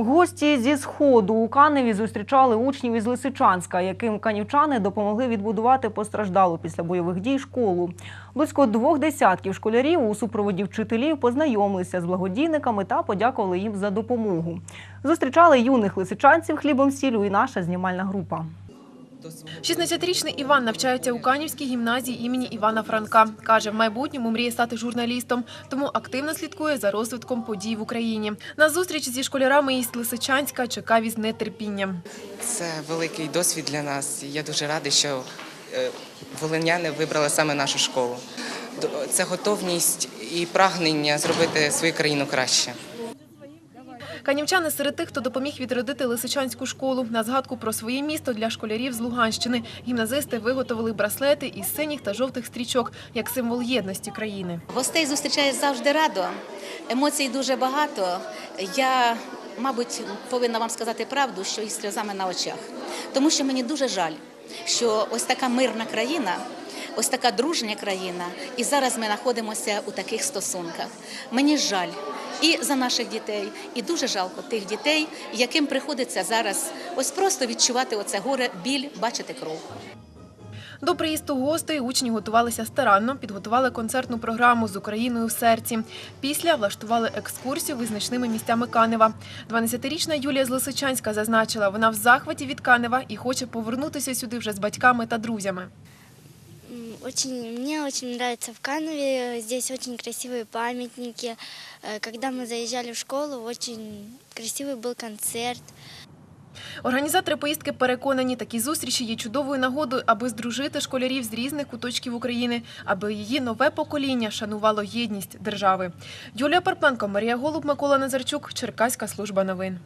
Гості зі сходу у Каневі зустрічали учнів із Лисичанська, яким канівчани допомогли відбудувати постраждалу після бойових дій школу. Близько двох десятків школярів у супроводі вчителів познайомилися з благодійниками та подякували їм за допомогу. Зустрічали юних лисичанців хлібом сілю і наша знімальна група. 16-річний Іван навчається у Канівській гімназії імені Івана Франка. Каже, в майбутньому мріє стати журналістом, тому активно слідкує за розвитком подій в Україні. На зустріч зі школярами із Лисичанська чекав із нетерпінням. Це великий досвід для нас. Я дуже радий, що е, волиняни вибрали саме нашу школу. Це готовність і прагнення зробити свою країну краще. Канівчани серед тих, хто допоміг відродити Лисичанську школу. На згадку про своє місто для школярів з Луганщини. Гімназисти виготовили браслети із синіх та жовтих стрічок як символ єдності країни. Гостей зустрічає завжди радо. Емоцій дуже багато. Я, мабуть, повинна вам сказати правду, що із сльозами на очах. Тому що мені дуже жаль, що ось така мирна країна, ось така дружня країна, і зараз ми знаходимося у таких стосунках. Мені жаль і за наших дітей, і дуже жалко тих дітей, яким приходиться зараз ось просто відчувати оце горе, біль, бачити кров. До приїзду гостей учні готувалися старанно, підготували концертну програму з Україною в серці. Після влаштували екскурсію визначними місцями Канева. 12-річна Юлія з Лисичанська зазначила, вона в захваті від Канева і хоче повернутися сюди вже з батьками та друзями. М, Очень, мне очень нравится в Канове. Здесь очень красивые памятники. Э, Когда мы заезжали в школу, очень красивый был концерт. Організатори поїздки переконані, такі зустрічі є чудовою нагодою, аби здружити школярів з різних куточків України, аби її нове покоління шанувало єдність держави. Юлія Парпенко, Марія Голуб, Микола Назарчук, Черкаська служба новин.